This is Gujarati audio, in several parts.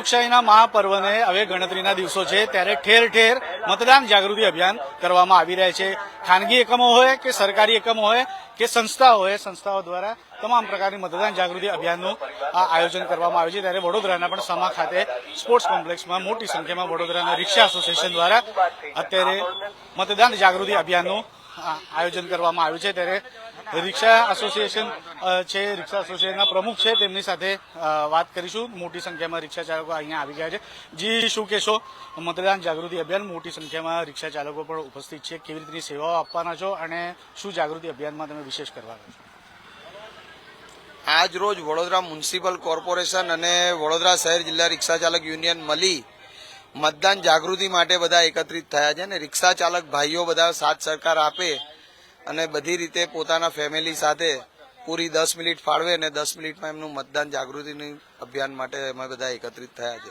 લોકશાહીના મહાપર્વને હવે ગણતરીના દિવસો છે, ત્યારે ઠેર ઠેર મતદાન જાગૃતિ અભિયાન કરવામાં આવી રહ્યા છે. ખાનગી એકમો હોય કે સરકારી એકમો હોય કે સંસ્થાઓ હોય, સંસ્થાઓ દ્વારા તમામ પ્રકારની મતદાન જાગૃતિ અભિયાનનું આયોજન કરવામાં આવ્યું છે. ત્યારે વડોદરાના પણ સમા ખાતે સ્પોર્ટ્સ કોમ્પ્લેક્સમાં મોટી સંખ્યામાં વડોદરાના રિક્ષા એસોસિએશન દ્વારા અત્યારે મતદાન જાગૃતિ અભિયાનનું આયોજન કરવામાં આવ્યું છે. ત્યારે રિક્ષા એસોસિએશન છે, રિક્ષા એસોસિએશનના પ્રમુખ છે, તેમની સાથે વાત કરીશું. મોટી સંખ્યામાં રિક્ષા ચાલકો અહીંયા આવી ગયા છે. જી, શું કહેશો? મતદાન જાગૃતિ અભિયાન, મોટી સંખ્યામાં રિક્ષા ચાલકો પણ ઉપસ્થિત છે. કેવી રીતની સેવાઓ આપવાના છો અને શું જાગૃતિ અભિયાનમાં તમે વિશેષ કરવાના છો? આજ રોજ વડોદરા મ્યુનિસિપલ કોર્પોરેશન અને વડોદરા શહેર જિલ્લા રિક્ષા ચાલક યુનિયન મળી મતદાન જાગૃતિ માટે બધા એકત્રિત થયા છે અને રિક્ષા ચાલક ભાઈઓ બધા સાથ સરકાર આપે અને બધી રીતે પોતાના ફેમિલી સાથે પૂરી દસ મિનિટ ફાળવે અને દસ મિનિટમાં એમનું મતદાન જાગૃતિની અભિયાન માટે અમે બધા એકત્રિત થયા છે.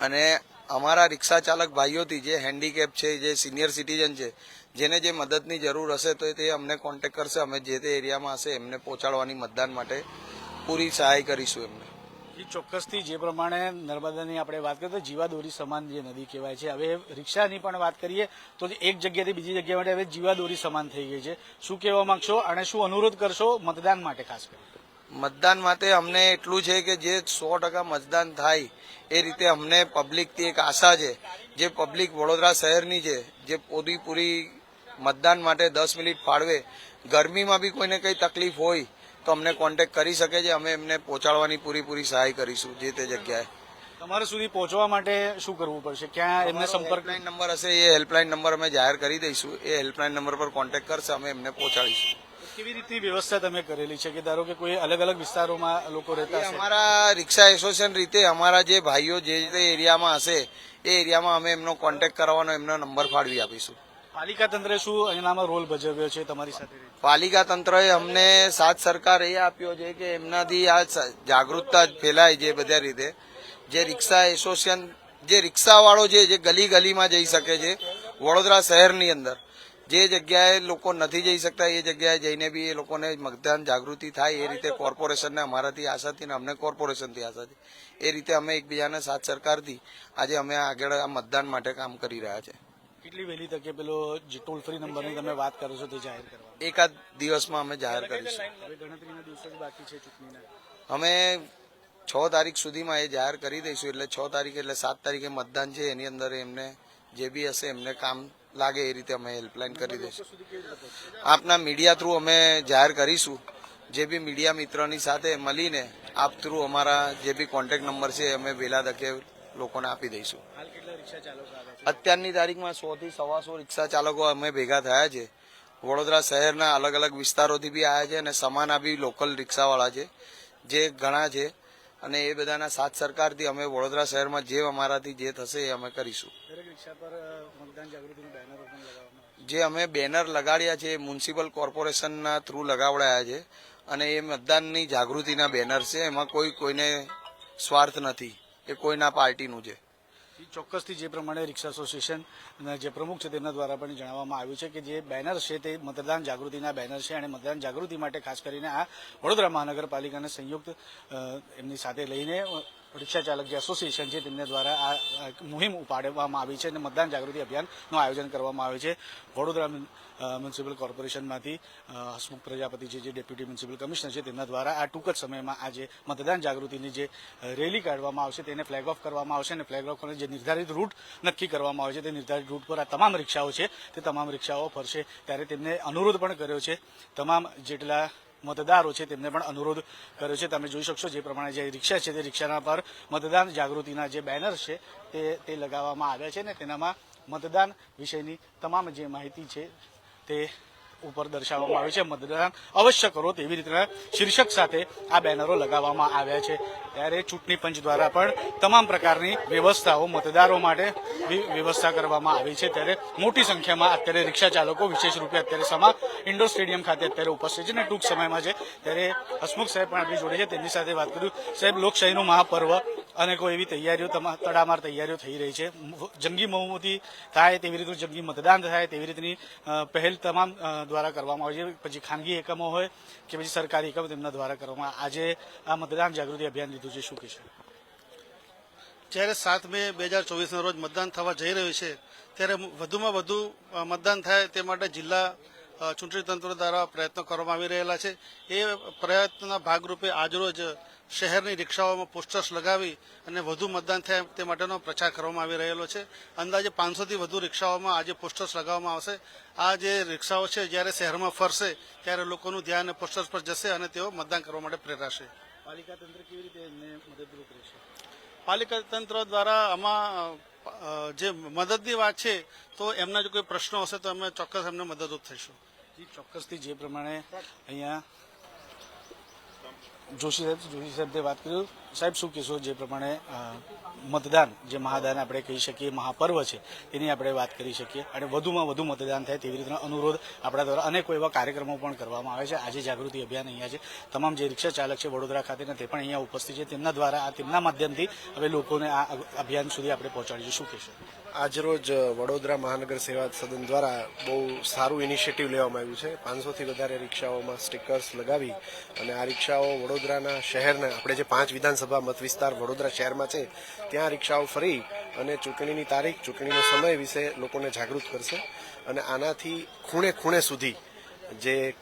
અને અમારા રિક્ષા ચાલક ભાઈઓથી જે હેન્ડીકેપ છે, જે સિનિયર સિટીઝન છે, જેને જે મદદની જરૂર હશે તો તે અમને કોન્ટેક્ટ કરશે. અમે જે તે એરિયામાં હશે એમને પહોંચાડવાની મતદાન માટે પૂરી સહાય કરીશું એમને. ચોક્કસથી. જે પ્રમાણે નર્મદાની આપણે વાત કરીએ તો જીવાદોરી સમાન જે નદી કહેવાય છે. હવે રિક્ષાની પણ વાત કરીએ તો એક જગ્યાથી બીજી જગ્યા માટે હવે જીવાદોરી સમાન થઈ ગઈ છે. શું કહેવા માંગશો અને શું અનુરોધ કરશો મતદાન માટે ખાસ કરી મતદાન માટે અમને એટલું છે કે જે સો ટકા મતદાન થાય એ રીતે અમને પબ્લિકથી એક આશા છે. જે પબ્લિક વડોદરા શહેરની છે, જે પૂરી મતદાન માટે દસ મિનિટ ફાળવે. ગરમીમાં બી કોઈને કંઈ તકલીફ હોય તો અમને કોન્ટેક્ટ કરી શકે છે અમે એમને પહોંચાડવાની પૂરીપૂરી સહાય કરીશું જે તે જગ્યાએ. તમારા સુધી પહોંચવા માટે શું કરવું પડશે? ક્યાં એમને સંપર્ક લાઈન નંબર હશે એ હેલ્પલાઇન નંબર અમે જાહેર કરી દઈશું. એ હેલ્પલાઇન નંબર પર કોન્ટેક્ટ કરશે અમે એમને પહોંચાડીશું. કેવી રીતની વ્યવસ્થા તમે કરેલી છે કે ધારો કે કોઈ અલગ અલગ વિસ્તારોમાં લોકો રહેતા હશે? અમારા રિક્ષા એસોસિએશન રીતે અમારા જે ભાઈઓ જે તે એરિયામાં હશે એ એરિયામાં અમે એમનો કોન્ટેક્ટ કરાવવાનો એમનો નંબર ફાળવી આપીશું. પાલિકા તંત્રે શું એનામાં રોલ ભજવ્યો છે તમારી સાથે? પાલિકા તંત્રએ અમને સાથ સરકાર એ આપ્યો છે કે એમનાથી આ જાગૃતતા ફેલાય છે બધા રીતે. જે રિક્ષા એસોસિએશન, જે રિક્ષાવાળો છે, જે ગલી ગલીમાં જઈ શકે છે, વડોદરા શહેરની અંદર. જે જગ્યાએ લોકો નથી જઈ શકતા, એ જગ્યાએ જઈને બી એ લોકોને મતદાન જાગૃતિ થાય, એ રીતે કોર્પોરેશનને અમારાથી આશાથી ને અમને કોર્પોરેશનથી આશાથી એ રીતે અમે એકબીજાને સાથ સરકારથી આજે અમે આગળ આ મતદાન માટે કામ કરી રહ્યા છે. કેટલી વહેલી તકે પેલો જે ટોલ ફ્રી નંબરની તમે વાત કરો છો તે જાહેર કરવા? એકાદ દિવસમાં અમે જાહેર કરીશું. હવે ગણતરીના દિવસો જ બાકી છે ચૂંટણીના. અમે છ તારીખ સુધીમાં એ જાહેર કરી દઈશું એટલે છ તારીખ એટલે સાત તારીખે મતદાન છે એની અંદર એમને જે બી હશે એમને કામ લાગે એ રીતે અમે હેલ્પલાઇન કરી દઈશું. આપના મીડિયા થ્રુ અમે જાહેર કરીશું. જે બી મીડિયા મિત્રોની સાથે મળીને આપ થ્રુ અમારા જે બી કોન્ટેક્ટ નંબર છે અમે વહેલા તકે લોકોને આપી દઈશું. રિક્ષા ચાલકો અત્યારની તારીખમાં સો થી સવાસો રિક્ષા ચાલકો અમે ભેગા થયા છે. વડોદરા શહેરના અલગ અલગ વિસ્તારોથી બી આવ્યા છે અને સમાના બી લોકલ રિક્ષાવાળા છે જે ઘણા છે. અને એ બધાના સાથ સરકારથી અમે વડોદરા શહેરમાં જે અમારાથી જે થશે એ અમે કરીશું. જે અમે બેનર લગાડ્યા છે મ્યુનિસિપલ કોર્પોરેશનના થ્રુ લગાવડાયા છે. અને એ મતદાનની જાગૃતિના બેનર છે એમાં કોઈ કોઈને સ્વાર્થ નથી. એ કોઈના પાર્ટીનું છે. ચોક્કસથી જે પ્રમાણે રિક્ષા એસોસિએશન જે પ્રમુખ છે તેમના દ્વારા પણ જણાવવામાં આવ્યું છે કે જે બેનર છે તે મતદાન જાગૃતિના બેનર છે અને મતદાન જાગૃતિ માટે ખાસ કરીને આ વડોદરા મહાનગરપાલિકાને સંયુક્ત એમની સાથે લઈને રિક્ષા ચાલક જે એસોસિએશન છે તેમને દ્વારા આ મુહિમ ઉપાડવામાં આવી છે અને મતદાન જાગૃતિ અભિયાનનું આયોજન કરવામાં આવે છે. વડોદરા મ્યુનિસિપલ કોર્પોરેશનમાંથી હસમુખ પ્રજાપતિ જે જે ડેપ્યુટી મ્યુનિસિપલ કમિશનર છે તેમના દ્વારા આ ટૂંક જ સમયમાં આજે મતદાન જાગૃતિની જે રેલી કાઢવામાં આવશે તેને ફ્લેગ ઓફ કરવામાં આવશે અને ફ્લેગ ઓફ જે નિર્ધારિત રૂટ નક્કી કરવામાં આવે છે તે નિર્ધારિત રૂટ પર આ તમામ રિક્ષાઓ છે તે તમામ રિક્ષાઓ ફરશે. ત્યારે તેમને અનુરોધ પણ કર્યો છે. તમામ જેટલા મતદારો છે તેમને પણ અનુરોધ કર્યો છે. તમે જોઈ શકશો જે પ્રમાણે જે રિક્ષા છે તે રિક્ષાના પર મતદાન જાગૃતિના જે બેનર છે તે તે લગાવવામાં આવ્યા છે ને તેનામાં મતદાન વિશેની તમામ જે માહિતી છે તે ઉપર દર્શાવવામાં આવે છે. મતદાન અવશ્ય કરો તેવી રીતના શીર્ષક સાથે આ બેનરો લગાવવામાં આવ્યા છે. ત્યારે ચૂંટણી પંચ દ્વારા પણ તમામ પ્રકારની વ્યવસ્થાઓ મતદારો માટે વ્યવસ્થા કરવામાં આવી છે. ત્યારે મોટી સંખ્યામાં અત્યારે રિક્ષા ચાલકો વિશેષ રૂપે અત્યારે સમા ઇન્ડોર સ્ટેડિયમ ખાતે અત્યારે ઉપસ્થિત છે અને ટૂંક સમયમાં છે. ત્યારે હસમુખ સાહેબ પણ આપણી જોડે છે. તેમની સાથે વાત કર્યું સાહેબ, લોકશાહીનું મહાપર્વ અને કોઈ એવી તૈયારીઓ તડામાર તૈયારીઓ થઈ રહી છે. જંગી બહુમતી થાય તેવી રીતનું જંગી મતદાન થાય તેવી રીતની પહેલ તમામ દ્વારા કરવામાં આવે છે. પછી ખાનગી એકમો હોય કે પછી સરકારી એકમો તેમના દ્વારા કરવામાં આજે આ મતદાન જાગૃતિ અભિયાન લીધું છે. શું કહેશો જ્યારે સાત મે બે હજાર ચોવીસના રોજ મતદાન થવા જઈ રહ્યું છે, ત્યારે વધુમાં વધુ મતદાન થાય તે માટે જિલ્લા ચૂંટણી તંત્ર દ્વારા પ્રયત્નો કરવામાં આવી રહેલા છે. એ પ્રયત્નના ભાગરૂપે આજરોજ શહેરની રિક્ષાઓમાં પોસ્ટર્સ લગાવી અને વધુ મતદાન થાય તે માટેનો પ્રચાર કરવામાં આવી રહેલો છે. અંદાજે પાંચસોથી વધુ રિક્ષાઓમાં આજે પોસ્ટર્સ લગાવવામાં આવશે. આ જે રિક્ષાઓ છે જ્યારે શહેરમાં ફરશે ત્યારે લોકોનું ધ્યાન પોસ્ટર્સ પર જશે અને તેઓ મતદાન કરવા માટે પ્રેરાશે. પાલિકા તંત્ર કેવી રીતે એમને મદદરૂપ રહેશે? પાલિકા તંત્ર દ્વારા આમાં જે મદદની વાત છે તો એમના જો કોઈ પ્રશ્નો હશે તો અમે ચોક્કસ એમને મદદરૂપ થઈશું. ચોક્કસથી જે પ્રમાણે અહીંયા જોશી સાહેબ, જોશી સાહેબે વાત કર્યું સાહેબ શું કહેશો જે પ્રમાણે મતદાન જે મહાદાન આપણે કહી શકીએ, મહાપર્વ છે તેની આપણે વાત કરી શકીએ અને વધુમાં વધુ મતદાન થાય તેવી રીતના અનુરોધ આપણા દ્વારા અનેકો એવા કાર્યક્રમો પણ કરવામાં આવે છે. આજે જાગૃતિ અભિયાન અહીંયા છે. તમામ જે રિક્ષા ચાલક છે વડોદરા ખાતેના તે પણ અહીંયા ઉપસ્થિત છે. તેમના દ્વારા આ તેમના માધ્યમથી હવે લોકોને આ અભિયાન સુધી આપણે પહોંચાડીશું. શું કહેશો? આજરોજ વડોદરા મહાનગર સેવા સદન દ્વારા બહુ સારું ઇનિશિયેટિવ લેવામાં આવ્યું છે. પાંચસોથી વધારે રિક્ષાઓમાં સ્ટીકર્સ લગાવી અને આ રિક્ષાઓ વડોદરાના શહેરના, આપણે જે પાંચ વિધાનસભા મત વિસ્તાર વડોદરા શહેરમાં છે, ત્યાં રિક્ષાઓ ફરી અને ચૂંટણીની તારીખ, ચૂંટણીનો સમય વિશે લોકોને જાગૃત કરશે અને આનાથી ખૂણે ખૂણે સુધી જે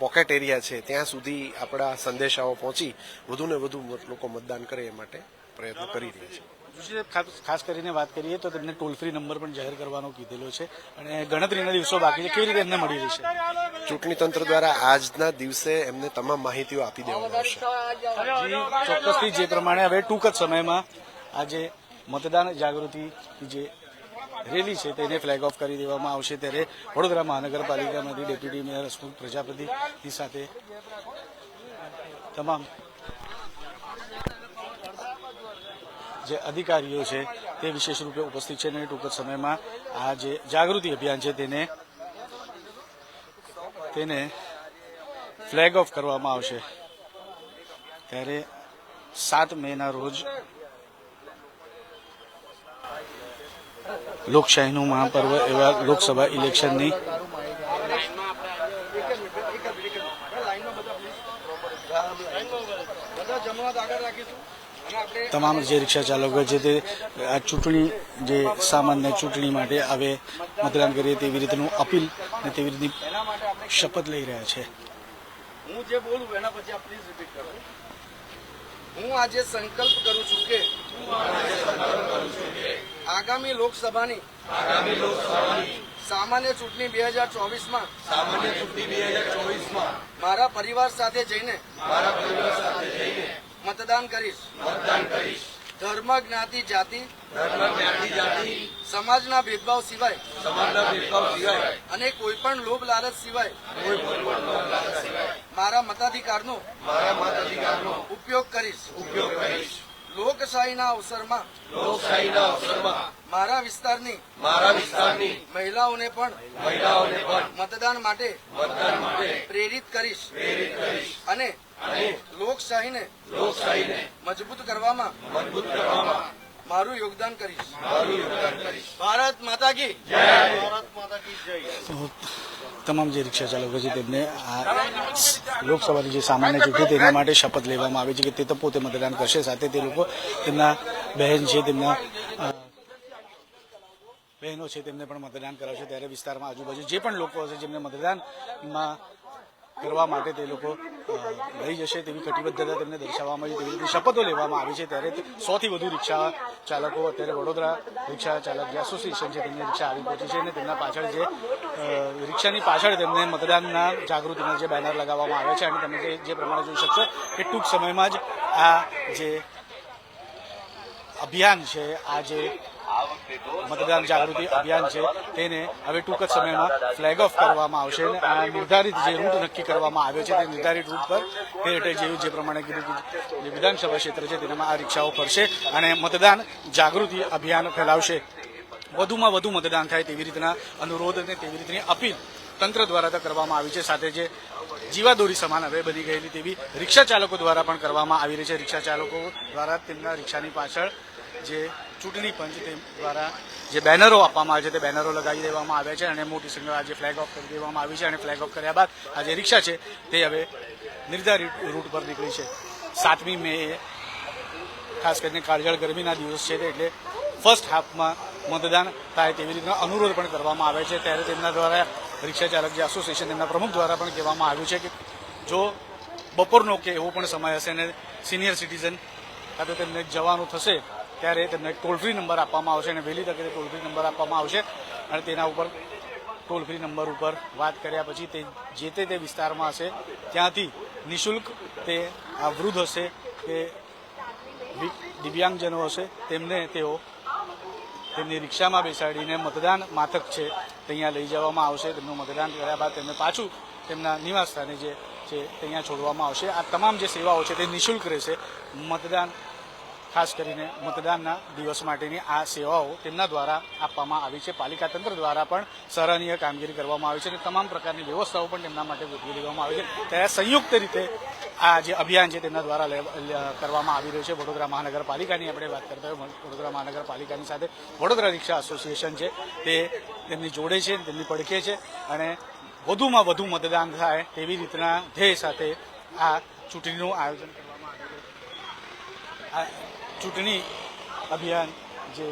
પોકેટ એરિયા છે, ત્યાં સુધી આપણા સંદેશાઓ પહોંચી, વધુને વધુ લોકો મતદાન કરે એ માટે પ્રયત્ન કરી રહ્યા છે. ખાસ- કરીને વાત કરીએ તો તેમને ટોલ ફ્રી નંબર પણ જાહેર કરવાનો કીધેલો છે અને ગણતરીના દિવસો બાકી છે. કેવી રીતે એમને મળી રહેશે ચૂંટણી તંત્ર દ્વારા આજના દિવસે એમને તમામ માહિતીઓ આપી દેવામાં આવશે. ચોક્કસથી જે પ્રમાણે હવે ટૂંક જ સમયમાં આજે મતદાન જાગૃતિ જે રેલી છે તેને ફ્લેગ ઓફ કરી દેવામાં આવશે. ત્યારે વડોદરા મહાનગરપાલિકામાંથી ડેપ્યુટી મેયર હસમુખ પ્રજાપતિની સાથે તમામ જે અધિકારીઓ છે, તે વિશેષ રૂપે ઉપસ્થિત છે અને ટૂંક સમયમાં આ જે જાગૃતિ અભિયાન છે તેને તેને ફ્લેગ ઓફ કરવામાં આવશે. ત્યારે સાત મેના રોજ લોકશાહીનું મહાપર્વ એવા લોકસભા ઇલેક્શનની તમામ જે રિક્ષા ચાલકો છે તે આ ચૂંટણી જે સામાન્ય ચૂંટણી માટે આવે મતદાન કરીએ તેવી રીતનું અપીલ અને તેવી રીતની શપથ લઈ રહ્યા છે. હું જે બોલું એના પછી આપ પ્લીઝ રિપીટ કરો. હું આજે સંકલ્પ કરું છું કે આગામી લોકસભાની લોકસભાની સામાન્ય ચૂંટણી બે હજાર ચોવીસમાં સામાન્ય ચૂંટણી બે હજાર ચોવીસમાં મારા પરિવાર સાથે જઈને મારા પરિવાર સાથે જઈને મતદાન કરીશ. મતદાન કરીશ. ધર્મ જ્ઞાતિ જાતિ. ધર્મ જ્ઞાતિ જાતિ. સમાજના ભેદભાવ સિવાય. સમાજના ભેદભાવ સિવાય. અને કોઈ પણ લોભ લાલચ સિવાય. મારા મતાધિકારનો મારા મતાધિકારનો ઉપયોગ કરીશ. ઉપયોગ કરીશ. લોકશાહીના અવસરમાં લોકશાહીના અવસરમાં મારા વિસ્તારની મારા વિસ્તારની મહિલાઓને પણ મહિલાઓને પણ મતદાન માટે મતદાન માટે પ્રેરિત કરીશ. પ્રેરિત કરીશ. અને લોકશાહીને લોકશાહીને મજબૂત કરવામાં મજબૂત કરવામાં મારું યોગદાન કરીશ. મારું યોગદાન કરીશ. ભારત માતા કી જય. ભારત માતા કી જય. તમામ જે રિક્ષા ચાલકો છે તેમને આ લોકસભાની જે સામાન્ય ચૂંટણી તેના માટે શપથ લેવામાં આવી છે કે તે તો પોતે મતદાન કરશે. સાથે તે લોકો તેમના બહેન છે તેમના બહેનો છે તેમને પણ મતદાન કરાવશે. ત્યારે વિસ્તારમાં આજુબાજુ જે પણ લોકો હશે જેમને મતદાનમાં કરવા માટે તે લોકો લઈ જશે તેવી કટિબદ્ધતા તેમને દર્શાવવામાં આવી તેવી રીતે શપથો લેવામાં આવી છે. ત્યારે સોથી વધુ રિક્ષા ચાલકો અત્યારે વડોદરા રિક્ષા ચાલક જે એસોસિએશન છે તેમની રિક્ષા આવી પહોંચી છે અને તેમના પાછળ જે રિક્ષાની પાછળ તેમને મતદાનના જાગૃતિના જે બેનર લગાવવામાં આવે છે અને તમે જે પ્રમાણે જોઈ શકશો કે ટૂંક સમયમાં જ આ જે અભિયાન છે, આ જે મતદાન જાગૃતિ અભિયાન છે, તેને હવે ટૂંક જ સમયમાં ફ્લેગ ઓફ કરવામાં આવશે અને નિર્ધારિત જે રૂટ નક્કી કરવામાં આવ્યો છે, તે નિર્ધારિત રૂટ પર તે હેઠળ જેવું જે પ્રમાણે કીધું જે વિધાનસભા ક્ષેત્ર છે, તેનામાં આ રિક્ષાઓ ફરશે અને મતદાન જાગૃતિ અભિયાન ફેલાવશે. વધુમાં વધુ મતદાન થાય તેવી રીતના અનુરોધ અને તેવી રીતની અપીલ તંત્ર દ્વારા કરવામાં આવી છે, સાથે જે જીવાદોરી સમાન હવે બની ગયેલી તેવી રિક્ષા ચાલકો દ્વારા પણ કરવામાં આવી રહી છે. રિક્ષા ચાલકો દ્વારા તેમના રિક્ષાની પાછળ જે ચૂંટણી પંચ દ્વારા જે બેનરો આપવામાં આવે છે તે બેનરો લગાવી દેવામાં આવ્યા છે અને મોટી સંખ્યા આજે ફ્લેગ ઓફ કરી દેવામાં આવી છે અને ફ્લેગ ઓફ કર્યા બાદ આ જે રિક્ષા છે તે હવે નિર્ધારિત રૂટ પર નીકળી છે. સાતમી મે ખાસ કરીને કાળઝાળ ગરમીના દિવસ છે એટલે ફર્સ્ટ હાફમાં મતદાન થાય તેવી રીતના અનુરોધ પણ કરવામાં આવે છે. ત્યારે તેમના દ્વારા રિક્ષા ચાલક જે એસોસિએશન તેમના પ્રમુખ દ્વારા પણ કહેવામાં આવ્યું છે કે જો બપોરનો કે એવો પણ સમય હશે અને સિનિયર સિટીઝન કાં તો તેમને જવાનું થશે ત્યારે તેમને ટોલ ફ્રી નંબર આપવામાં આવશે અને વહેલી તકે ટોલ ફ્રી નંબર આપવામાં આવશે. અને તેના ઉપર ટોલ ફ્રી નંબર ઉપર વાત કર્યા પછી તે જે તે તે વિસ્તારમાં હશે, ત્યાંથી નિશુલ્ક તે વૃદ્ધ હશે કે દિવ્યાંગજનો હશે, તેમને તેઓ તેમની રિક્ષામાં બેસાડીને મતદાન માથક છે ત્યાં લઈ જવામાં આવશે. તેમનું મતદાન કર્યા બાદ તેમને પાછું તેમના નિવાસ સ્થાને જે છે ત્યાં છોડવામાં આવશે. આ તમામ જે સેવાઓ છે તે નિઃશુલ્ક રહેશે. મતદાન ખાસ કરીને મતદાનના દિવસ માટેની આ સેવાઓ તેમના દ્વારા આપવામાં આવી છે. પાલિકા તંત્ર દ્વારા પણ સરાહનીય કામગીરી કરવામાં આવી છે અને તમામ પ્રકારની વ્યવસ્થાઓ પણ તેમના માટે ગોઠવી દેવામાં આવી છે. ત્યારે સંયુક્ત રીતે આ જે અભિયાન છે તેમના દ્વારા કરવામાં આવી રહ્યું છે. વડોદરા મહાનગરપાલિકાની આપણે વાત કરતા હોય, વડોદરા મહાનગરપાલિકાની સાથે વડોદરા રિક્ષા એસોસિએશન છે. તે તેમની જોડે છે, તેમની પડખે છે અને વધુમાં વધુ મતદાન થાય તેવી રીતના ધ્યેય સાથે આ ચૂંટણીનું આયોજન કરવામાં આવ્યું ચૂંટણી અભિયાન જે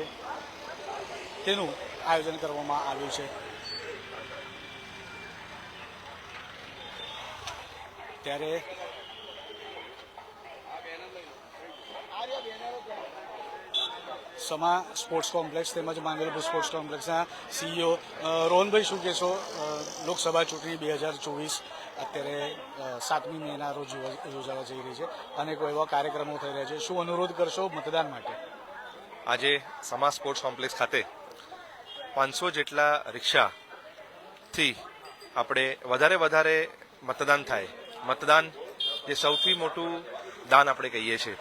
તેનું આયોજન કરવામાં આવ્યું છે. ત્યારે સમા સ્પોર્ટ્સ કોમ્પ્લેક્સ તેમજ માંગલપુર સ્પોર્ટ્સ કોમ્પ્લેક્સના સીઈઓ રોહનભાઈ શું કહેશો? લોકસભા ચૂંટણી બે હજાર ચોવીસ અત્યારે સાતમી મેના રોજ યોજાવા જઈ રહી છે. અનેકો એવા કાર્યક્રમો થઈ રહ્યા છે. શું અનુરોધ કરશો મતદાન માટે? આજે સમાજ સ્પોર્ટ્સ કોમ્પ્લેક્સ ખાતે પાંચસો જેટલા રિક્ષાથી આપણે વધારે વધારે મતદાન થાય. મતદાન જે સૌથી મોટું દાન આપણે કહીએ છીએ.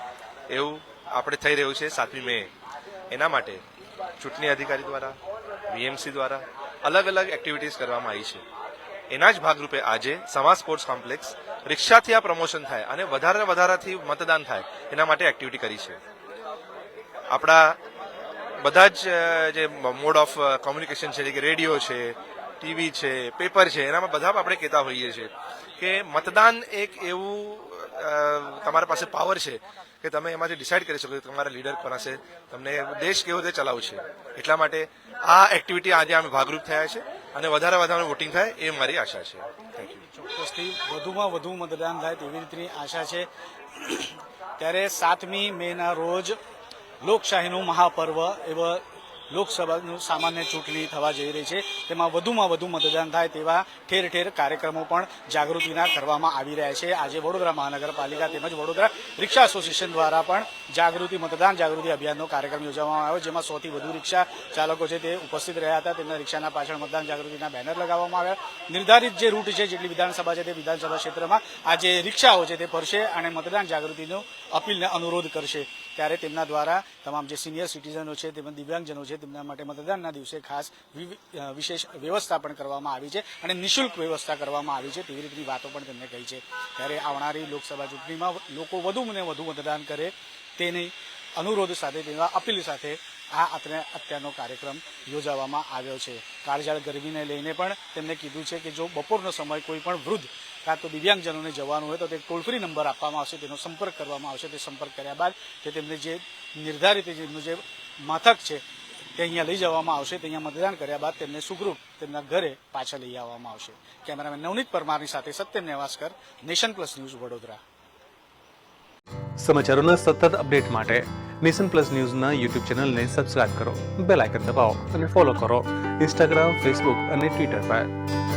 એવું આપણે થઈ રહ્યું છે સાતમી મે. એના માટે ચૂંટણી અધિકારી દ્વારા, વીએમસી દ્વારા અલગ અલગ એક્ટિવિટીઝ કરવામાં આવી છે. એના જ ભાગરૂપે આજે સમા સ્પોર્ટ્સ કોમ્પ્લેક્સ રિક્ષાથી આ પ્રમોશન થાય અને વધારે વધારાથી મતદાન થાય એના માટે એક્ટિવિટી કરી છે. આપણા બધા જ જે મોડ ઓફ કોમ્યુનિકેશન છે કે રેડિયો છે ટીવી છે પેપર છે, એનામાં બધા આપણે કહેતા હોઈએ છીએ કે મતદાન એક એવું તમારા પાસે પાવર છે કે તમે એમાંથી ડિસાઇડ કરી શકો તમારા લીડર પાસે તમને દેશ કેવો રીતે ચલાવવું છે એટલા માટે આ એક્ટિવિટી આજે અમે ભાગરૂપ થયા છે. અને વધારે વધારે વોટિંગ થાય એ મારી આશા છે. ચોક્કસથી વધુમાં વધુ મતદાન થાય તેવી રીતની આશા છે. ત્યારે સાતમી મેના રોજ લોકશાહીનું મહાપર્વ એવા લોકસભાનું સામાન્ય ચૂંટણી થવા જઈ રહી છે. તેમાં વધુમાં વધુ મતદાન થાય તેવા ઠેર ઠેર કાર્યક્રમો પણ જાગૃતિના કરવામાં આવી રહ્યા છે. આજે વડોદરા મહાનગરપાલિકા તેમજ વડોદરા રિક્ષા એસોસિએશન દ્વારા પણ જાગૃતિ, મતદાન જાગૃતિ અભિયાનનો કાર્યક્રમ યોજવામાં આવ્યો, જેમાં સૌથી વધુ રિક્ષા ચાલકો છે તે ઉપસ્થિત રહ્યા હતા. તેમના રિક્ષાના પાછળ મતદાન જાગૃતિના બેનર લગાવવામાં આવ્યા. નિર્ધારિત જે રૂટ છે જેટલી વિધાનસભા છે તે વિધાનસભા ક્ષેત્રમાં આ જે રિક્ષાઓ છે તે ફરશે અને મતદાન જાગૃતિનો અપીલને અનુરોધ કરશે. ત્યારે તેમના દ્વારા તમામ જે સિનિયર સિટીઝનો છે, તેમજ દિવ્યાંગજનો છે, તેમના માટે મતદાનના દિવસે ખાસ વિશેષ વ્યવસ્થા પણ કરવામાં આવી છે અને નિઃશુલ્ક વ્યવસ્થા કરવામાં આવી છે તેવી રીતની વાતો પણ તેમણે કહી છે. ત્યારે આવનારી લોકસભા ચૂંટણીમાં લોકો વધુ ને વધુ મતદાન કરે તેની અનુરોધ સાથે તેવા અપીલ સાથે આ અત્રે અત્યારનો કાર્યક્રમ યોજાવામાં આવ્યો છે. કાળજાળ ગરમીને લઈને પણ તેમણે કીધું છે કે જો બપોરનો સમય કોઈ પણ વૃદ્ધ કાં તો દિવ્યાંગજનોને જવાનું હોય તો તે ટોલ ફ્રી નંબર આપવામાં આવશે, તેનો સંપર્ક કરવામાં આવશે, તે સંપર્ક કર્યા બાદ તે તેમને જે નિર્ધારિત જેમનું જે મથક છે, તે અહીંયા લઈ જવામાં આવશે, તે અહીંયા મતદાન કર્યા બાદ તેમને સુખરૂપ તેમના ઘરે પાછા લઈ આવવામાં આવશે. કેમેરામેન નવનીત પરમારની સાથે Satyam Nevaskar, nation plus news Vadodara. સમાચારોના સતત અપડેટ માટે નેશન પ્લસ ન્યૂઝના યુટ્યુબ ચેનલને સબસ્ક્રાઇબ કરો, બેલ આઇકન દબાવો અને ફોલો કરો. ઇન્સ્ટાગ્રામ, ફેસબુક અને ટ્વિટર પર.